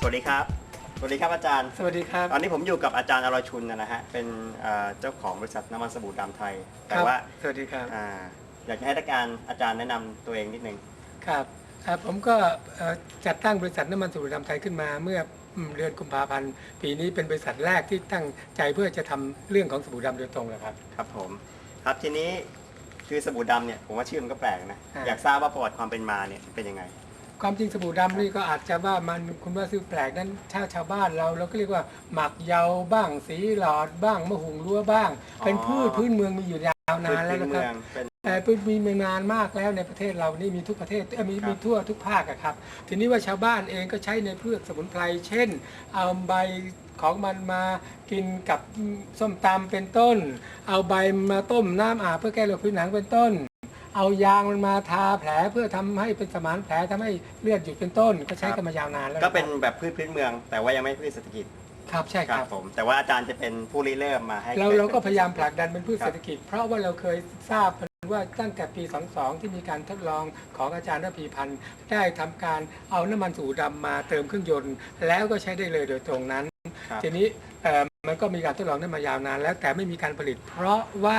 สวัสดีครับ สวัสดีครับอาจารย์ สวัสดีครับ ตอนนี้ผมอยู่กับอาจารย์อรชุนนะฮะ เป็นเอ่อเจ้าของบริษัทน้ำมันสบู่ดำไทย แต่ครับว่า สวัสดีครับ อ่า อยากจะให้อาจารย์อาจารย์แนะนำตัวเองนิดนึง ครับครับผมก็เอ่อจัดตั้งบริษัทน้ำมันสบู่ดำไทยขึ้นมา เมื่ออืมเดือนกุมภาพันธ์ปีนี้เป็นบริษัทแรกที่ตั้งใจเพื่อจะทำเรื่องของสบู่ดำโดยตรงเลยครับ ครับผม ครับทีนี้คือสบู่ดำเนี่ยผมว่าชื่อมันก็แปลกนะ อ่า อยากทราบว่าประวัติความเป็นมาเนี่ยเป็นยังไง ความจริงสบู่ดำนี่ก็อาจจะว่ามันคุณว่าซื้อแปลกนั้นชาวชาวบ้านเราเราก็เรียกว่าหมักเยาบ้าง สีหลอดบ้างมะหุงรั้วบ้างอ๋อเป็นพืชพื้นเมืองมีอยู่ยาวนานแล้วพื้นะเมืครับ องเป็น แต่เป็นมีมานานมากแล้วในประเทศเรานี่มีทุกประเทศเอ้ยมีครับมีทั่วทุกภาคอะครับ ทีนี้ว่าชาวบ้านเองก็ใช้ในพืชสมุนไพรเช่น เอาใบของมันมากินกับส้มตำเป็นต้น เอาใบมาต้มน้ำอาบเพื่อแก้โรคผิวหนังเป็นต้น เอายางมันมาทาแผลเพื่อทำให้เป็นสมานแผลทำให้เลือดหยุดเป็นต้น ก็ใช้กันมายาวนานแล้วก็เป็นแบบพืชพื้นเมือง แต่ว่ายังไม่พืชเศรษฐกิจครับใช่คครัรับบผมแต่ว่าอาจารย์จะเป็นผู้ริเริ่มมาให้เรากิดเราก็ป็นพยายามผลักดันเป็นพืชครับเศรษฐกิจ เพราะว่าเราเคยทราบ ว่าตั้งแต่ปี 22 ที่มีการทดลองของอาจารย์ระพีพันธ์ได้ทำการเอาน้ำมันสูดำมาเติมเครื่องยนต์ แล้วก็ใช้ได้เลยโดยตรงนั้นครับทีนี้เอ่อ มันก็มีการทดลองนั้นมายาวนานแล้วแต่ไม่มีการผลิต เพราะว่า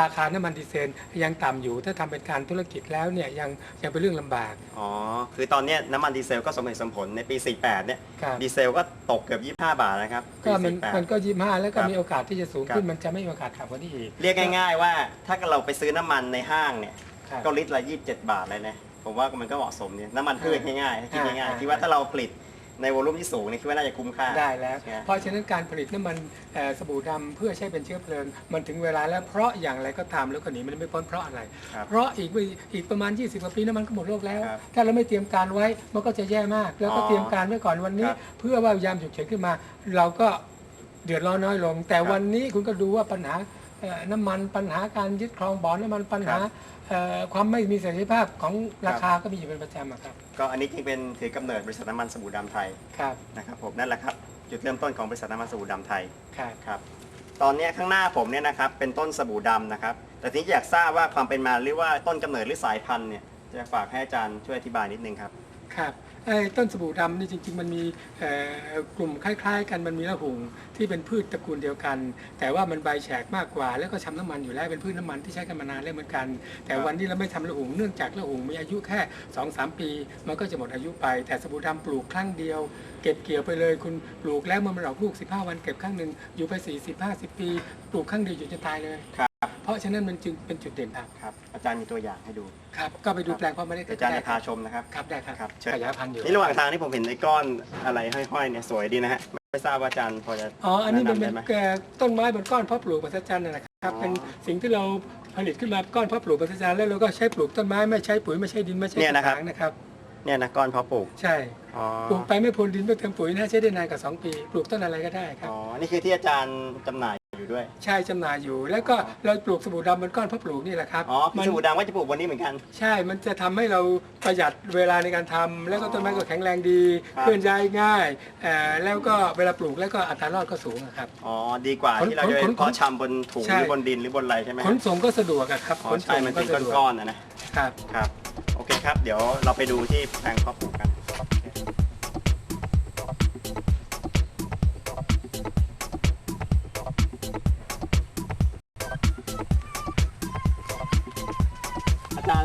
ราคาน้ำมันดีเซลยังต่ำอยู่ ถ้าทำเป็นการธุรกิจแล้วเนี่ยยังยังเป็นเรื่องลำบากอ๋อ คือตอนเนี้ยน้ำมันดีเซลก็สมเหตุสมผลในปี 48 เนี่ย ครับดีเซลก็ตกเกือบ 25 บาทนะครับปีก็มัน48 มันก็ยี่ห้าแล้วก็ครับมีโอกาสที่จะสูงครับขึ้นมันจะไม่มีโอกาสต่ำกว่านี้อีกเรียกง่ายๆว่าถ้าเราไปซื้อน้ำมันในห้างเนี่ย ครับ ก็ลิตรละ 27 บาทเลยนะ ผมว่ามันก็เหมาะสมเนี่ยน้ำมันพืชง่ายๆให้คิดอ่าง่ายอ่าๆคิดว่าถ้าเราผลิต ในวอลลุ่มที่สูงเนี่ยคิดว่าน่าจะคุ้มค่า ได้แล้ว ใช่ไหมเพราะฉะนั้นการผลิตน้ำมันเอ่อสบู่ดำเพื่อใช้เป็นเชื้อเพลิง มันถึงเวลาแล้วเพราะอย่างไรก็ตามแล้วก็หนีมันไม่พ้นเพราะอะไร ครับเพราะอีกไม่อีกประมาณ 20กว่าปีน้ำมันก็หมดโลกแล้ว ครับถ้าเราไม่เตรียมการไว้มันก็จะแย่มาก แล้วก็อ๋อเตรียมการไว้ก่อนวันนี้ ครับเพื่อว่ายามฉุกเฉินขึ้นมา เราก็เดือดร้อนน้อยลง แต่ครับวันนี้คุณก็ดูว่าปัญหาเอ่อน้ำมันปัญหาการยึดครองบ่อน้ำมันปัญหาครับเอ่อความไม่มีเสถียรภาพของราครับคาก็มีอยู่เป็นประจำอะครับ ก็อันนี้จึงเป็นถือกำเนิดบริษัทน้ำมันสบู่ดำไทยครับนะครับผมนั่นแหละครับจุดเริ่มต้นของบริษัทน้ำมันสบู่ดำไทยครับครับตอนเนี้ยข้างหน้าผมเนี่ยนะครับเป็นต้นสบู่ดำนะครับ แต่ทีนี้อยากทราบว่าความเป็นมาหรือว่าต้นกำเนิดหรือสายพันธุ์เนี่ยจะฝากให้อาจารย์ช่วยอธิบายนิดนึงครับ ครับ ไอ้ต้นสบู่ดำนี่จริง ๆ มันมีเอ่อกลุ่มคล้าย ๆ กันมันมีละหุงที่เป็นพืชตระกูลเดียวกัน แต่ว่ามันใบแฉกมากกว่า แล้วก็ทำน้ำมันอยู่แล้วเป็นพืชน้ำมันที่ใช้กันมานานแล้วเหมือนกัน แต่ครับวันนี้เราไม่ทำละหุงเนื่องจากละหุงมีอายุแค่2อสปี มันก็จะหมดอายุไป แต่สบู่ดำปลูกครั้งเดียว เก็บเกี่ยวไปเลย คุณปลูกแล้วเมื่อมันออกลูก 15 วันเก็บครั้งหนึ่งอยู่ไป 40 50 ปี ปลูกครั้งเดียวอยู่จนตายเลย ครับเพราะฉะนั้นมันจึงเป็นจุดเด่นครับครับ อาจารย์มีตัวอย่างให้ดู ครับ ก็ไปดูแปลงพ่อเมล็ดเดี๋ยวอาจารย์จะพาชมนะครับ ครับได้ครับครับเชิญขยายพันธุ์อยู่นี่ระหว่างทางที่ผมเห็นไอ้ก้อนอะไรห้อยๆเนี่ยสวยดีนะฮะไม่ทราบว่าอาจารย์พอจะอ๋ออันนี้มันแนะเป็นนำได้ไหมแก่ต้นไม้บนก้อนเพาะปลูกมหัศจรรย์นะนะครับอ๋อเป็นสิ่งที่เราผลิตขึ้นมาก้อนเพาะปลูกมหัศจรรย์แล้วเราก็ใช้ปลูกต้นไม้ไม่ใช้ปุ๋ยไม่ใช้ดินไม่ใช้เนี่ยนะครับกถางนะครับเนี่ยนะก้อนเพาะปลูกใช่อ๋อปลูกไปไม่พ่นดินไม่เติมปุ๋ยนะใช้ได้นานกว่าสองปี ปลูกต้นอะไรก็ได้ครับอ๋อนี่คือที่อาจารย์จำหน่าย อยู่ด้วย ใช่จำหน่ายอยู่ แล้วก็เราปลูกสบู่ดำบนก้อนเพาะปลูกนี่แหละครับอ๋อมัสบู่ดำก็จะปลูกวันนี้เหมือนกัน ใช่ มันจะทำให้เราประหยัดเวลาในการทำแล้วก็ต้นไม้ก็แข็งแรงดี ครับ เคลื่อนย้ายง่ายเอ่อแล้วก็เวลาปลูกแล้วก็อัตรารอดก็สูงอะครับ อ๋อดีกว่าขนที่เราจะไปขนขนเพาะชำบนถุงใช่หรือบนดินหรือบนอะไรใช่ไหมขนส่งก็สะดวกอะครับอ๋อขนใช่ส่งมันเป็นสะดวกก้อนๆนะนะครับ ครับ โอเคครับ เดี๋ยวเราไปดูที่แปลงเพาะปลูกกัน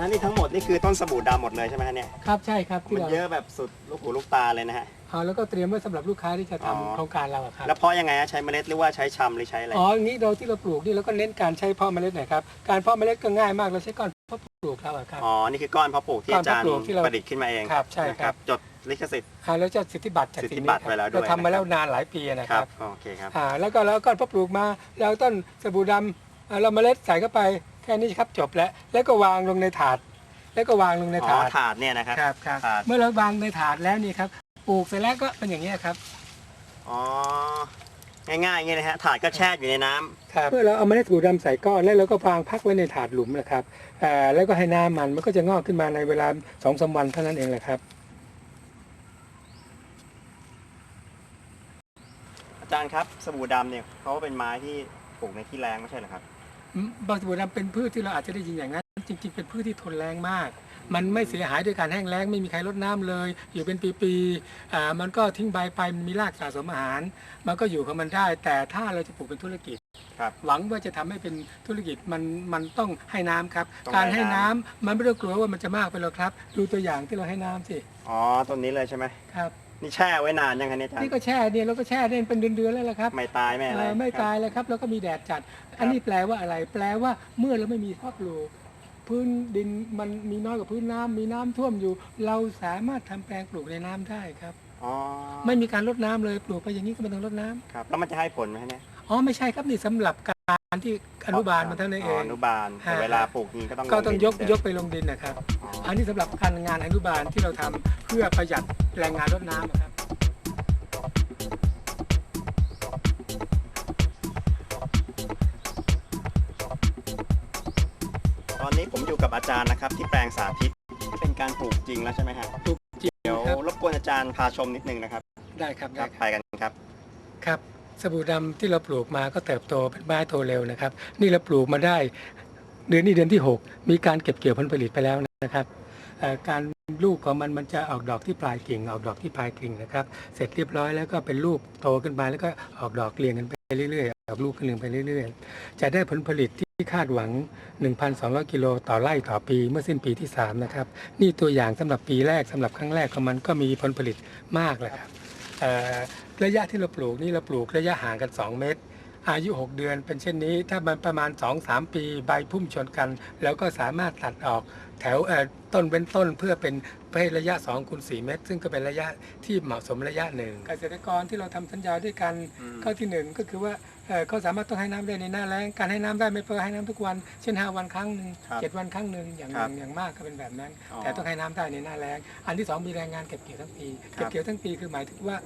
อาจารย์ท่านนี่ทั้งหมดนี่คือต้นสบู่ดำหมดเลยใช่ไหมฮะเนี่ยครับใช่ครับที่มันเราเยอะแบบสุดลูกหูลูกตาเลยนะฮะ เอาแล้วก็เตรียมไว้สำหรับลูกค้าที่จะอ๋อ ทำโครงการเราอะครับแล้วเพาะยังไงฮะใช้เมล็ดหรือว่าใช้ชำหรือใช้อะไรอ๋ออย่างนี้เราที่เราปลูกนี่เราก็เน้นการใช้เพาะเมล็ดหน่อยครับการเพาะเมล็ดก็ง่ายมากเราใช้ก้อนเพาะปลูกเราอะครับ อ๋อนี่คือก้อนเพาะปลูกที่ก้อนอาจารย์เพาะปลูกที่เราประดิษฐ์ขึ้นมาเองครับใช่ครับ นะจดลิขสิทธิ์ อ่าแล้วจะสิทธิบัตรจากสิทธิสิ่งบันี้ตรครับไว้แล้วด้วยเราทำมาแล้วนะครับนานหลายปีนะคครัรับบโอเคครับ อ่าแล้วก็แล้วก้อนเพาะปลูกมาเราต้นสบู่ดำอ่า เราเมล็ดใส่เข้าไปแค่นี้ครับจบแล้ว แล้วก็วางลงในถาด แล้วก็วางลงในอ๋อถาดถาดเนี่ยนะครับครับครับถาดเมื่อเราวางในถาดแล้วนี่ครับปลูกเสร็จแล้วก็เป็นอย่างนี้ยครับอ๋อง่ายๆอย่างเงี้ยนะฮะถาดก็แช่อยู่ในน้ำครับ เมื่อเราเอาเมล็ดสบู่ดำใส่ก้อนแล้วเราก็วางพักไว้ในถาดหลุมนะครับเอ่อแล้วก็ให้น้ำมันมันก็จะงอกขึ้นมาในเวลาสองสามวันเท่านั้นเองแหละครับ อาจารย์ครับสบู่ดำเนี่ยเขาเป็นไม้ที่ปลูกในที่แรงไม่ใช่เหรอครับอืม บางสบู่ดำเป็นพืชที่เราอาจจะได้ยินอย่างนั้น จริง ๆ เป็นพืชที่ทนแรงมาก มันไม่เสียหายด้วยการแห้งแล้งไม่มีใครรดน้ำเลย อยู่เป็นปีๆอ่ามันก็ทิ้งใบไปมันมีรากสะสมอาหาร มันก็อยู่ของมันได้ แต่ถ้าเราจะปลูกเป็นธุรกิจครับหวังว่าจะทำให้เป็นธุรกิจมันมันต้องให้น้ำครับต้องการให้ให้น้ำน้ำมันไม่ต้องกลัวว่ามันจะมากไปหรอกครับ ดูตัวอย่างที่เราให้น้ำสิอ๋อต้นนี้เลยใช่ไหมครับ นี่แช่ไว้นานยังไงเนี่ยอาจารนี่ย์ก็แช่เนี่ยเราก็แช่เนี่ยเป็นเดือนๆแล้วละครับไม่ตายไม่อะไรเอ่อไม่ครับตายเลยครับแล้วก็มีแดดจัด อันนี้แปลว่าอะไร แปลว่าเมื่อเราไม่มีพ่อปลูกพื้นดินมันมีน้อยกว่าพื้นน้ำมีน้ำท่วมอยู่ เราสามารถทำแปลงปลูกในน้ำได้ครับ อ๋อไม่มีการรดน้ำเลยปลูกไปอย่างนี้ก็ไม่ต้องรดน้ำครับ แล้วมันจะให้ผลไหมเนี่ย อ๋อไม่ใช่ครับนี่สำหรับ การที่อนุบาลมันเท่านั้นเอง อนุบาลแต่ฮะ เวลาปลูกนี่ก็ต้องก็ต้องยกลดินยกไปลงดินนะครับ อ๋ออันนี้สำหรับการงานอนุบาลที่เราทำเพื่อประหยัดแรงงานรดน้ำนะครับ ตอนนี้ผมอยู่กับอาจารย์นะครับ ที่แปลงสาธิตที่เป็นการปลูกจริงแล้วใช่ไหมฮะปลูกจริงเดี๋ยวครับ รบกวนอาจารย์พาชมนิดนึงนะครับได้ครับคได้รับครับไปกันครับ ครับ สบู่ดำที่เราปลูกมาก็เติบโตเป็นไม้โตเร็วนะครับ นี่เราปลูกมาได้เดือนนี้เดือนที่ 6 มีการเก็บเกี่ยวผลผลิตไปแล้วนะครับการลูกของมันมันจะออกดอกที่ปลายกิ่ง ออกดอกที่ปลายกิ่งนะครับ เสร็จเรียบร้อยแล้วก็เป็นลูกโตขึ้นมาแล้วก็ออกดอกเรียงกันไปเรื่อยๆออกลูกกันเรียงไปเรื่อยๆ จะได้ผลผลิตที่คาดหวัง 1,200 กิโลต่อไร่ต่อปีเมื่อสิ้นปีที่ 3 นะครับ นี่ตัวอย่างสำหรับปีแรกสำหรับครั้งแรกของมันก็มีผลผลิตมากเลยครับ ระยะที่เราปลูกนี่เราปลูกระยะห่างกัน 2 เมตร อายุ 6 เดือนเป็นเช่นนี้ ถ้ามันประมาณ 2-3 ปีใบพุ่มชนกัน แล้วก็สามารถตัดออกแถวเอ่อต้นเว้นต้นเพื่อเป็นเพื่อให้ระยะ2คูณ4เมตร ซึ่งก็เป็นระยะที่เหมาะสมระยะหนึ่งเกษตรกรที่เราทำสัญญาด้วยกันอืมข้อที่หนึ่งก็คือว่า เอ่อเขาสามารถต้องให้น้ำได้ในหน้าแล้งการให้น้ำได้ไม่เพื่อให้น้ำทุกวัน เช่น 5 วันครั้งหนึ่งครับเจ็ดวันครั้งหนึ่งอย่างคอรับย่างอย่างมากก็เป็นแบบนั้นอ๋อแต่ต้องให้น้ำได้ในหน้าแล้งอันที่สองมีแรงงานเก็บเกี่ยวทั้งปีครับเก็บเกี่ยวทั้งปีคือหมายถึงว่า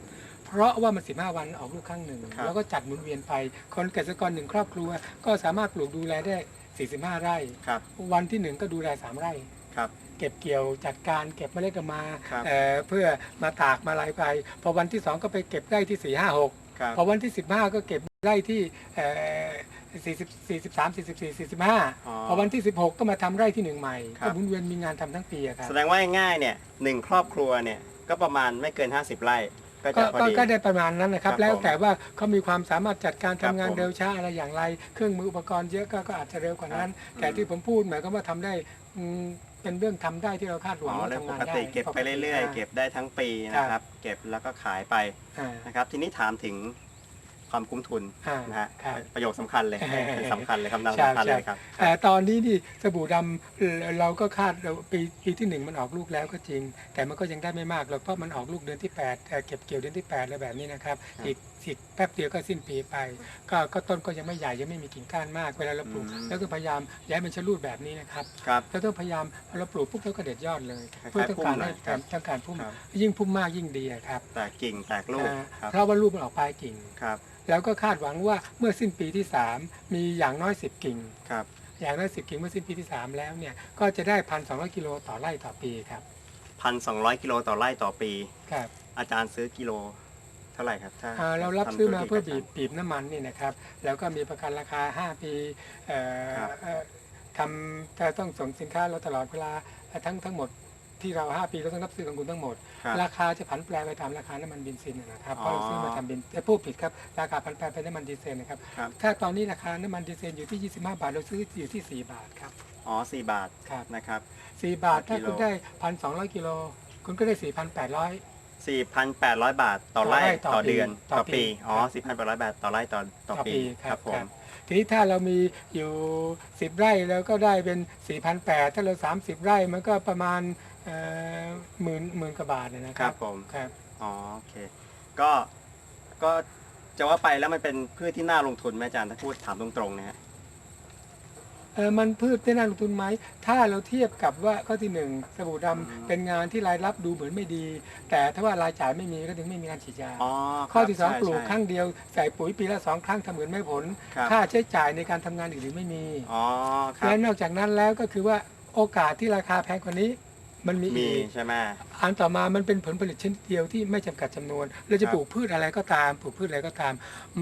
เพราะว่ามัน 15 วันออกลูกครั้งหนึ่งครับแล้วก็จัดหมุนเวียนไป คนเกษตรกรหนึ่งครอบครัว ก็สามารถปลูกดูแลได้ 45 ไร่ครับวันที่หนึ่งก็ดูแล 3 ไร่ครับเก็บเกี่ยวจัดการเก็บเมล็ดออกมาครับเอ่อเพื่อมาตากมาลายไป พอวันที่ 2 ก็ไปเก็บไร่ที่ 4 5 6ครับพอวันที่ 15 ก็เก็บ ไร่ที่เอ่อ40 43 44 45อ๋อ พอวันที่16ก็มาทำไร่ที่หนึ่งใหม่ครับก็หมุนเวียนมีงานทำทั้งปีอะครับแสดงว่าง่ายๆเนี่ยหนึ่งครอบครัวเนี่ยก็ประมาณไม่เกิน 50 ไร่ก็ก็จะพอก็ดี ก็ได้ประมาณนั้นนะครับ ครับแล้วผมแต่ว่าเขามีความสามารถจัดการครัทำบงานผมเร็วช้าอะไรอย่างไร เครื่องมืออุปกรณ์เยอะก็ก็อาจจะเร็วกว่านั้น ครับแต่ที่ผมพูดหมายความว่าทำได้อืมเป็นเรื่องทำได้ที่เราคาดหอ๋วังอว่าเรื่องทำปงานกได้ติเก็บไปเรื่อยๆ เก็บได้ทั้งปีนะครับ เก็บแล้วก็ขายไปอ่า นะครับ ทีนี้ถามถึง ความคุ้มทุนอ่านะฮะครับ ประโยคสำคัญเลยเป็นสำคัญเลยคำนำใช่สำคัญเลยครับ แต่ตอนนี้นี่สบู่ดำเอ่อเราก็คาดเราปีปีที่หนึ่งมันออกลูกแล้วก็จริง แต่มันก็ยังได้ไม่มากหรอกเพราะมันออกลูกเดือนที่8เอ่อเก็บเกี่ยวเดือนที่8อะไรแบบนี้นะครับ ครับ อีก อีกแป๊บเดียวก็สิ้นปีไป ก็ก็ต้นก็ยังไม่ใหญ่ยังไม่มีกิ่งก้านมากเวลาเราปลูกอืม แล้วก็พยายามย้ายมันชะลูดแบบนี้นะครับครับเราต้องพยายามพอเราปลูกปุ๊บเราก็เด็ดยอดเลย คล้ายๆเพื่อต้องการพุ่มหน่ให้อยครับต้องการพุ่มครับ ยิ่งพุ่มมากยิ่งดีอะครับแตกกิ่งแตกลูกอ่าครับเพราะว่าลูกมันออกปลายกิ่ง ครับแล้วก็คาดหวังว่าเมื่อสิ้นปีที่ 3 มีอย่างน้อย 10 กิ่ง ครับอย่างน้อย 10 กิ่งเมื่อสิ้นปีที่ 3 แล้วเนี่ยก็จะได้พันสองกิโลต่อไร่ต่อปีครับพันสองร้อยกิโลต่อไร่ต่อปี ครับอาจารย์ซื้อกิโลเท่าไหร่ครับถ้าอ่าเรารับทำซื้อมาธุรกิจเพื่อกับบีอาบจารย์บีบน้ำมันนี่นะครับ แล้วก็มีประกันราคา 5 ปีเอ่อครับเอ่อทำถ้าต้องส่งสินค้าเราตลอดเวลาทั้งทั้งหมดที่เรา 5 ปีเราต้องรับซื้อของคุณทั้งหมดครับราคาจะผันแปรไปตามราคาน้ำมันเบนซินนะครับอ๋เพอราะเราซื้อมาทำเบนแต่พูดผิดครับราคาผันแปรไปน้ำมันดีเซลนะครับครับ ถ้าตอนนี้ราคาน้ำมันดีเซลอยู่ที่ 25 บาทเราซื้ออยู่ที่ 4 บาทครับอ๋อสี่บาทครับนะครับ 4บาทถ้ากิโล คุณได้ 1,200กิโลคุณก็ได้ 4,800 สี่พันแปดร้อยบาทต่อไร่ต่อไร่ต่อต่อเดือนปีต่ต่ออปีปีอ๋อครับสี่พันแปดร้อยบาทต่อไร่ต่อต่อต่อปีปีครับผมครับทีนี้ถ้าเรามีอยู่ 10 ไร่แล้วก็ได้เป็น 4,800 ถ้าเรา 30 ไร่มันก็ประมาณหมื่นหมื่นกว่าบาทเนยนะคครัรับบผมครับอ๋อโอเคก็ก็จะว่าไปแล้วมันเป็นพืชที่น่าลงทุนไหมอาจารย์ถ้าพูดถามตรงๆนะฮะเออ มันพืชที่น่าลงทุนไหม ถ้าเราเทียบกับว่าข้อที่หนึ่งสบู่ดำอืมเป็นงานที่รายรับดูเหมือนไม่ดี แต่ถ้าว่ารายจ่ายไม่มีก็ถึงไม่มีการฉีดยาอ๋อข้อที่สองใช่ปลูกใช่ครั้งเดียว ใส่ปุ๋ยปีละสองครั้งทำเหมือนไม่ผลครับค่าใช้จ่ายในการทำงานอื่นๆไม่มีอ๋อครับและนอกจากนั้นแล้วก็คือว่าโอกาสที่ราคาแพงกว่านี้มันมีมีอีกใช่ไหมอันต่อมามันเป็นผลผลิตชนิดเดียวที่ไม่จำกัดจำนวน เราคจะรับปลูกพืชอะไรก็ตาม ปลูกพืชอะไรก็ตาม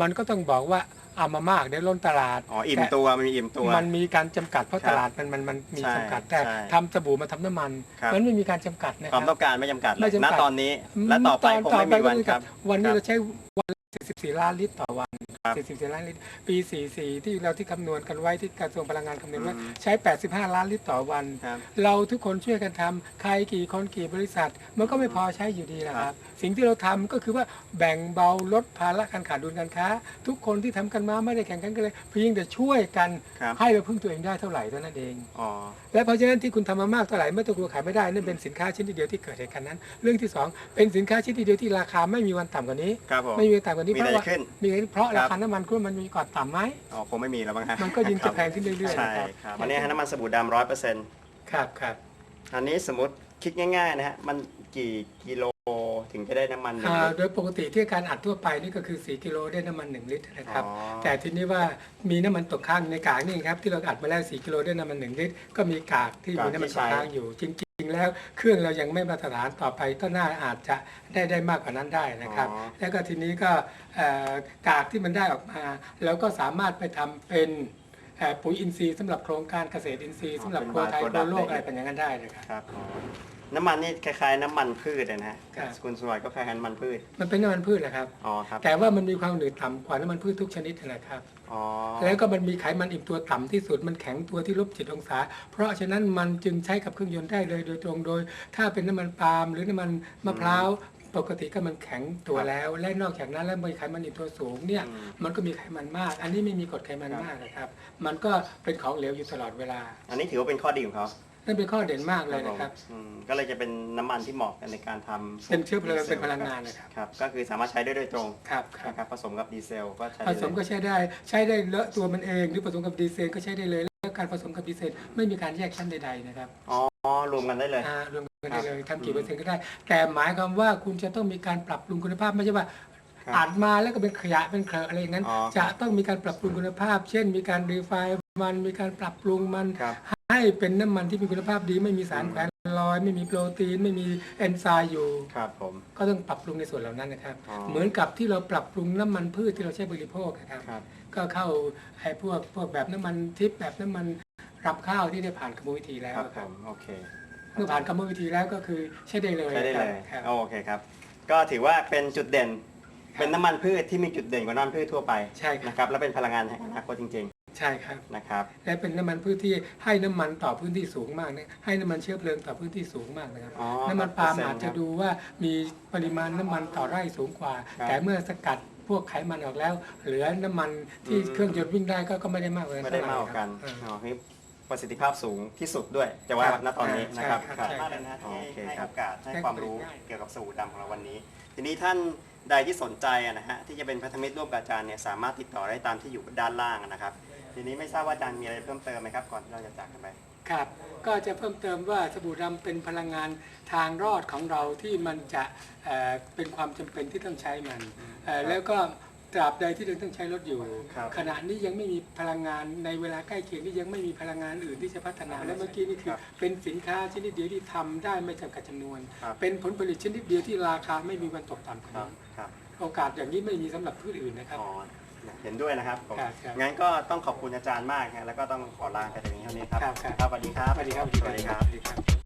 มันก็ต้องบอกว่า เอามามากเดี๋ยวล้นตลาดอ๋ออิ่มแต่ตัวมันมีอิ่มตัว มันมีการจำกัดเพราะครับตลาดมันมันมันมีใช่จำกัดแต่ใช่ทำสบู่มาทำน้ำมันครับมันไม่มีการจำกัดนะคความรับต้องการไม่จำกัดเลไม่ยจำกัณดตอนนี้ และต่อไปคงไม่มีวันครับวันนี้ครับเราใช้วันละ 44 ล้านลิตรต่อวันครับ44ล้านลิตร ปี 44 ที่เราที่คำนวณกันไว้ที่กระทรวงพลังงานคำนวณไว้อืม ใช้ 85 ล้านลิตรต่อวัน ครับเราทุกคนช่วยกันทำใครกี่คนกี่บริษัท มันก็ไม่พอใช้อยู่ดีนะครับ สิ่งที่เราทำก็คือว่าแบ่งเบาลดภาระการขาดดุลการค้า ทุกคนที่ทำกันมาไม่ได้แข่งขันกันเลย เพียงแต่ช่วยกันครับให้เราพึ่งตัวเองได้เท่าไหร่เท่านั้นเอง อ๋อ และเพราะฉะนั้นที่คุณทำมามากเท่าไหร่ไม่ต้องกลัวขายไม่ได้นั่นเป็นสินค้าชิ้นเดียวที่เกิดเหตุการณ์นั้น เรื่องที่สองเป็นสินค้าชิ้นเดียวที่ราคาไม่มีวันต่ำกว่านี้ ครับผม ไม่มีวันต่ำกว่านี้มีเพแต่ราะว่าจะขึ้น มีเพราะครัราบคาน้ำมันคุณมันมีก่อนต่ำไหม อ๋อคงไม่มีแล้วมั้งฮะมันก็ยิ่งจะแพงขึ้นเรื่อยๆใช่นะครับ ครับวันนี้ให้น้ำมันสบู่ดำร้อยเปอร์เซ็นต์ครับครับ อันนี้สมมติคิดง่ายๆนะฮะมันกี่กิโลถึงจะได้น้ำมันหนึ่งอ่าลิตร โดยปกติที่การอัดทั่วไปนี่ก็คือ 4 กิโลได้น้ำมัน 1 ลิตรนะครับ อ๋อ แต่ทีนี้ว่ามีน้ำมันตกค้างในกากนี่ครับที่เราอัดมาแล้ว 4 กิโลได้น้ำมัน 1 ลิตร ก็มีกากที่มีน้ำมันตกค้างอยู่จริงๆ แล้วเครื่องเรายังไม่มาตรฐานต่อไปก็น่าอาจจะได้ได้มากกว่านั้นได้นะครับ อ๋อ แล้วก็ทีนี้ก็เอ่อกากที่มันได้ออกมา แล้วก็สามารถไปทำเป็นเอ่อ ปุ๋ยอินทรีย์สำหรับโครงการเกษตรอินทรีย์สำหรับโคไทยโคโลกอะไรเป็นอย่างนั้นได้นะครับ ครับอ๋อน้ำมันนี่คล้ายๆ น้ำมันพืชเลยนะฮะครับ คุณสวัสดิ์ก็คล้ายๆน้ำมันพืชมันเป็นน้ำมันพืชนะครับ อ๋อครับแต่ว่ามันมีความหนืดต่ำกว่าน้ำมันพืชทุกชนิดนะครับ อ๋อแล้วก็มันมีไขมันอิ่มตัวต่ำที่สุด มันแข็งตัวที่ลบจิตองศา เพราะฉะนั้นมันจึงใช้กับเครื่องยนต์ได้เลยโดยตรงโดย ถ้าเป็นน้ำมันปาล์มหรือน้ำมันมะพร้าว ปกติก็มันแข็งตัวแล้ว และนอกจากนั้นแล้วมีไขมันอิ่มตัวสูงเนี่ยอืมมันก็มีไขมันมาก อันนี้ไม่มีกรดไขมันมากนะครับ มันก็เป็นของเหลวอยู่ตลอดเวลา อันนี้ถือว่าเป็นข้อดีของเขานั่นเป็นข้อเด่นมากเลยนะครับผมอืมก็เลยจะเป็นน้ำมันที่เหมาะกันในการทำเป็นเชื้อเพลิงเป็นพลังงานนะครับครับ ก็คือสามารถใช้ได้โดยตรงครับครับนะครับผสมกับดีเซลก็ใช้ผได้สมก็ใช้ได้ใช้ได้เลอะตัวมันเอง หรือผสมกับดีเซลก็ใช้ได้เลยแล้วการผสมกับดีเซลไม่มีการแยกชั้นใดๆนะครับอ๋อรวมกันได้เลยอ่ารวม กันได้เลยครับทำกี่เปอร์เซ็นต์ก็ได้ แต่หมายความว่าคุณจะต้องมีการปรับปรุงคุณภาพไม่ใช่ว่าครับอ่านมาแล้วก็เป็นขยะเป็นเคลอะอะไรอย่างนั้นอ๋อจะต้องมีการปรับปรุงคุณภาพ เช่น มีการรีไฟมันมีการปรับปรุงมันครับให้เป็นน้ำมันที่มีคุณภาพดีไม่มีสารแขวนลอยไม่มีโปรตีนไม่มีเอนไซม์อยู่ครับผมก็ต้องปรับปรุงในส่วนเหล่านั้นนะครับอ๋อเหมือนกับที่เราปรับปรุงน้ำมันพืชที่เราใช้บริโภคนะครับครับก็เข้าไอ้พวกพวกแบบน้ำมันทิพย์แบบน้ำมันรับข้าวที่ได้ผ่านกรรมวิธีแล้วครับคผรับมโอเค เมื่อผ่านกรรมวิธีแล้วก็คือใช้ได้เลยใช้ได้เลยครับโอเคครับ ก็ถือว่าเป็นจุดเด่น เป็นน้ำมันพืชที่มีจุดเด่นกว่าน้ำมันพืชทั่วไปใช่ครับนะครับและเป็นพลังงานแห่งอนาคตจริงใช่ครับๆนะครับ และเป็นน้ำมันพืชที่ให้น้ำมันต่อพื้นที่สูงมากนะให้น้ำมันเชื้อเพลิงต่อพื้นที่สูงมากนะครับอ๋อน้ำมันปาล์มครับอาจจะดูว่ามีปริมาณน้ำมันต่อไร่สูงกว่าครับแต่เมื่อสกัดพวกไขมันออกแล้ว เหลือน้ำมันที่อืมเครื่องยนต์วิ่งได้ก็ก็ไม่ได้มากเลยไม่ได้มากกว่ากันเท่าไหร่ครับอ๋อคือ ประสิทธิภาพสูงที่สุดด้วยจะว่าครับณตอนนี้นะครับใช่ครับมากเลยนะที่ให้ให้โอกาสให้ความรู้ง่ายเกี่ยวกับสบู่ดำของเราวันนี้ ทีนี้ท่านใดที่สนใจอะนะฮะที่จะเป็นพันธมิตรร่วมกับอาจารย์เนี่ยสามารถติดต่อได้ตามที่อยู่ด้านล่างนะครับ ทีนี้ไม่ทราบว่าอาจารย์มีอะไรเพิ่มเติมไหมครับก่อนที่เราจะจากกันไปครับ ก็จะเพิ่มเติมว่าสบู่ดำเป็นพลังงานทางรอดของเราที่มันจะเอ่อเป็นความจำเป็นที่ต้องใช้มันเอ่อแล้วก็ ตราบใดที่เราต้องใช้รถอยู่ ครับ ขณะนี้ยังไม่มีพลังงานในเวลาใกล้เคียงนี่ยังไม่มีพลังงานอื่นที่จะพัฒนาและเมื่อกี้นี่คือครับเป็นสินค้าชนิดเดียวที่ทำได้ไม่จำกัดจำนวน ครับ เป็นผลผลิตชนิดเดียวที่ราคาไม่มีวันตกต่ำกว่าครับนี้ครับโอกาสอย่างนี้ไม่มีสำหรับพืชอื่นนะครับ อ๋อเห็นด้วยนะครับผมครับครับงั้นก็ต้องขอบคุณอาจารย์มากฮะแล้วก็ต้องขอลาไปแต่เพียงเท่านี้ครับครับครับครับ สวัสดีครับ สวัสดีครับ สวัสดีครับ สวัสดีครับ